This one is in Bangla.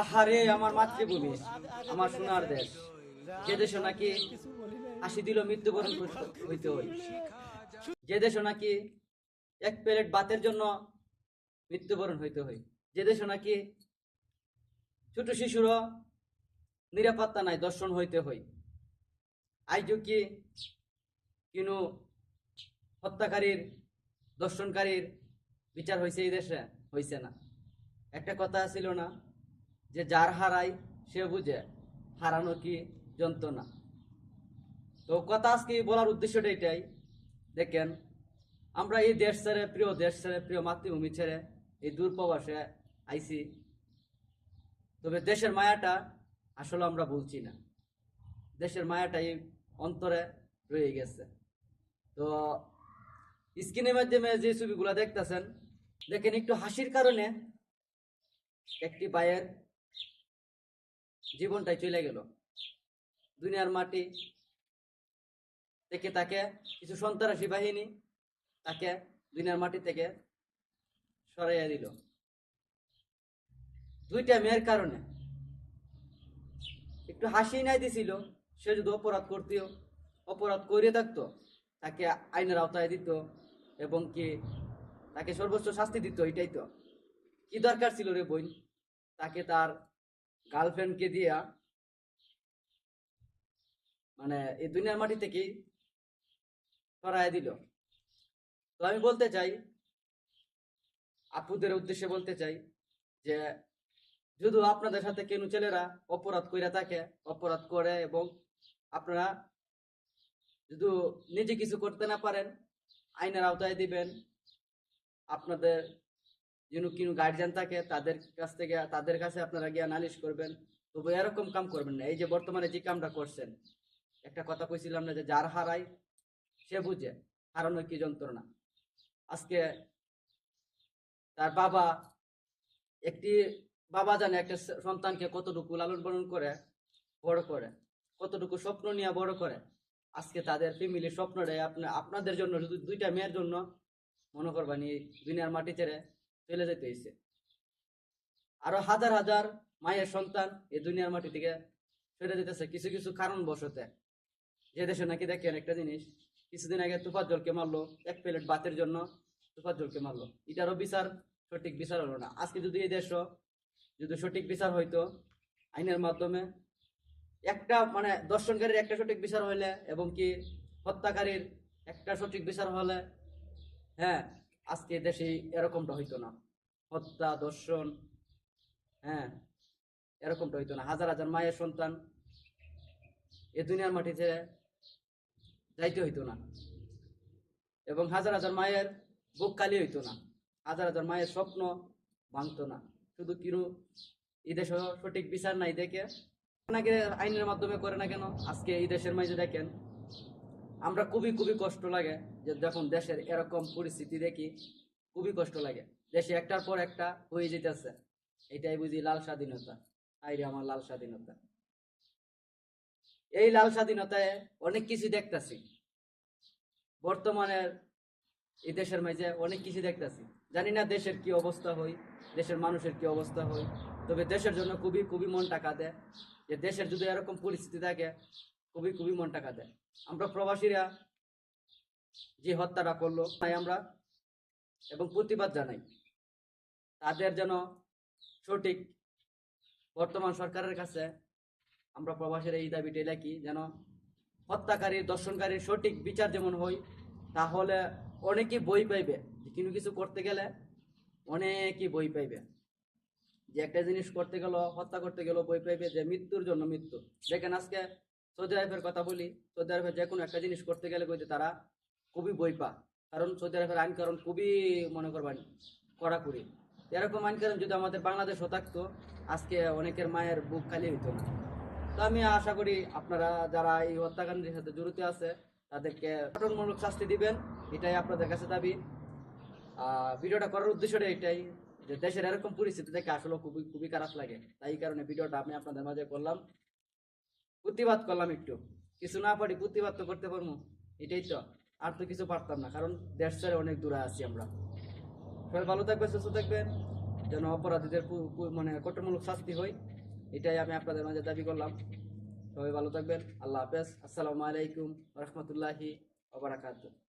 আহারে, আমার মাতৃভূমি, আমার সোনার দেশ। যে দেশে নাকি হাসি দিল মৃত্যুবরণ হইতে হই যে দেশে নাকি এক প্লেট ভাতের জন্য মৃত্যুবরণ হইতে হয় যে দেশে নাকি ছোট শিশুরও নিরাপত্তা নাই, দর্শন হইতে হয় আইজও কি কিনু হত্যাকারীর, দর্শনকারীর বিচার হয়েছে এই দেশে? হয়েছে না। একটা কথা ছিল না যে যার হারাই সে বুঝে, হারানো কি যন্ত্রণা। তো কথা আজকে বলার উদ্দেশ্যটা এটাই। দেখেন, আমরা এই দেশ ছেড়ে, প্রিয় দেশ ছেড়ে, প্রিয় মাতৃভূমি ছেড়ে এই দূর প্রবাসে আইছি। তবে দেশের মায়াটা আসলে আমরা বলছি না। দেশের মায়াটা এই অন্তরে রয়ে গেছে। তো স্ক্রিনের মাধ্যমে যে ছবিগুলো দেখতেছেন, দেখেন একটু হাসির কারণে একটি ভাইয়ের জীবনটাই চলে গেল। দুনিয়ার মাটি থেকে তাকে কিছু সন্ত্রাসী বাহিনী তাকে দুনিয়ার মাটি থেকে সরাইয়া দিল। দুইটা মেয়ের কারণে। একটু হাসি নাই দিছিল, সে যদি অপরাধ করতেও, অপরাধ করে থাকতো, তাকে আইনের আওতায় দিত এবং কি তাকে সর্বোচ্চ শাস্তি দিত, এটাই তো। কি দরকার ছিল রে বোন তাকে তার গার্লফ্রেন্ডকে দিয়া মানে এই দুনিয়ার মাটি থেকেই সরাই দিল? তো আমি বলতে চাই, আপুদের উদ্দেশ্যে বলতে চাই যে যদি আপনাদের সাথে কেন ছেলেরা অপরাধ করে থাকে, অপরাধ করে এবং আপনারা যদি নিজে কিছু করতে না পারেন, আইনের আওতায় দিবেন, আপনাদের যেন কিনু গার্জিয়ান থাকে, তাদের কাছ থেকে, তাদের কাছে আপনারা গিয়া নালিশ করবেন। তবু এরকম কাম করবেন না। এই যে বর্তমানে যে কামটা করছেন, একটা কথা কইছিলাম না যে যার হারাই সে বুঝে, হারানো কি যন্ত্রণা। আজকে তার বাবা একটি, বাবা জানে একটা সন্তানকে কতটুকু লালন পালন করে, বড় করে, কতটুকু স্বপ্ন নিয়ে বড় করে। আজকে তাদের ফ্যামিলির স্বপ্নটাই আপনি, আপনাদের জন্য, শুধু দুইটা মেয়ের জন্য, মনে করবানি এই দুনিয়ার মাটি ছেড়ে। চলে যেতে হয়েছে আরও হাজার হাজার মায়ের সন্তান এই দুনিয়ার মাটি থেকে সরে যেতেছে কিছু কিছু কারণ বসতে যে দেশে নাকি দেখেন একটা জিনিস, কিছুদিন আগে তুফার জলকে মারলো, এক প্লেট ভাতের জন্য তুফার জলকে মারলো। এটারও বিচার, সঠিক বিচার হলো না। আজকে যদি এই দেশ যদি সঠিক বিচার হইতো, আইনের মাধ্যমে একটা মানে দর্শনকারীর একটা সঠিক বিচার হইলে এবং কি হত্যাকারীর একটা সঠিক বিচার হলে হ্যাঁ আজকে দেশে এরকমটা হইতো না। হত্যা দর্শন হ্যাঁ এরকমটা হইতো না। হাজার হাজার মায়ের সন্তান এ দুনিয়ার মাটি ছেড়ে যাইতে হইতো না। এবং হাজার হাজার মায়ের বুক কালি হইতো না। হাজার হাজার মায়ের স্বপ্ন ভাঙতো না। শুধু কিরু এই দেশে সঠিক বিচার নাই দেখে। নাকি আইনের মাধ্যমে করে না কেন? আজকে এই দেশের মাঝে দেখেন আমরা খুবই খুবই কষ্ট লাগে যে দেখুন দেশের এরকম পরিস্থিতি দেখি, খুবই কষ্ট লাগে। দেশে একটার পর একটা হয়ে যেতেছে। এটাই বুঝি লাল স্বাধীনতা। আইরে আমার লাল স্বাধীনতা। এই লাল স্বাধীনতায় অনেক কিছু দেখতাছি। বর্তমানের এই দেশের মাঝে অনেক কিছু দেখতাছি। জানি না দেশের কি অবস্থা হয়, দেশের মানুষের কি অবস্থা হয়, তবে দেশের জন্য খুবই খুবই মন টাকা দেয় যে দেশের যদি এরকম পরিস্থিতি থাকে খুবই খুবই মন টাকা দেয়। আমরা প্রবাসীরা যে হত্যাটা করল, তাই আমরা এবং প্রতিবাদ জানাই। তাদের যেন সঠিক বর্তমান সরকারের কাছে আমরা প্রবাসীরা এই দাবিটা রাখি, যেন হত্যাকারী, দর্শনকারীর সঠিক বিচার যেমন হয়, তাহলে অনেকেই বই পাইবে। যে কোনো কিছু করতে গেলে অনেকই বই পাইবে। যে একটা জিনিস করতে গেল, হত্যা করতে গেল, বই পাইবে যে মৃত্যুর জন্য মৃত্যু। দেখেন আজকে সৌদি আরবের কথা বলি, সৌদি আরবের যে কোনো একটা জিনিস করতে গেলে কইতে তারা খুবই বই পা কারণ সৌদি আরবের আইন কারণ খুবই মনে করবেন কড়াকড়ি। এরকম আইন কারণ যদি আমাদের বাংলাদেশও থাকতো, আজকে অনেকের মায়ের বুক খালি হইতো না। তো আমি আশা করি আপনারা যারা এই হত্যাকাণ্ডের সাথে জড়িত আছে, তাদেরকে গঠনমূলক শাস্তি দিবেন, এটাই আপনাদের কাছে দাবি। ভিডিওটা করার উদ্দেশ্যটা এটাই যে দেশের এরকম পরিস্থিতি দেখে আসলে খুবই খুবই খারাপ লাগে। তাই কারণে ভিডিওটা আমি আপনাদের মাঝে করলাম। প্রতিবাদ করলাম একটু। কিছু না পারি প্রতিবাদ তো করতে পারব। এটাই তো। আর তো কিছু পারতাম না, কারণ দেশ ছেড়ে অনেক দূরে আছি আমরা। সবাই ভালো থাকবেন, সুস্থ থাকবেন। যেন অপরাধীদের মানে কঠোরমূলক শাস্তি হয়, এটাই আমি আপনাদের মাঝে দাবি করলাম। সবাই ভালো থাকবেন, আল্লাহ হাফেজ। আসসালামু আলাইকুম রহমতুল্লাহি ওবরাকাতুহ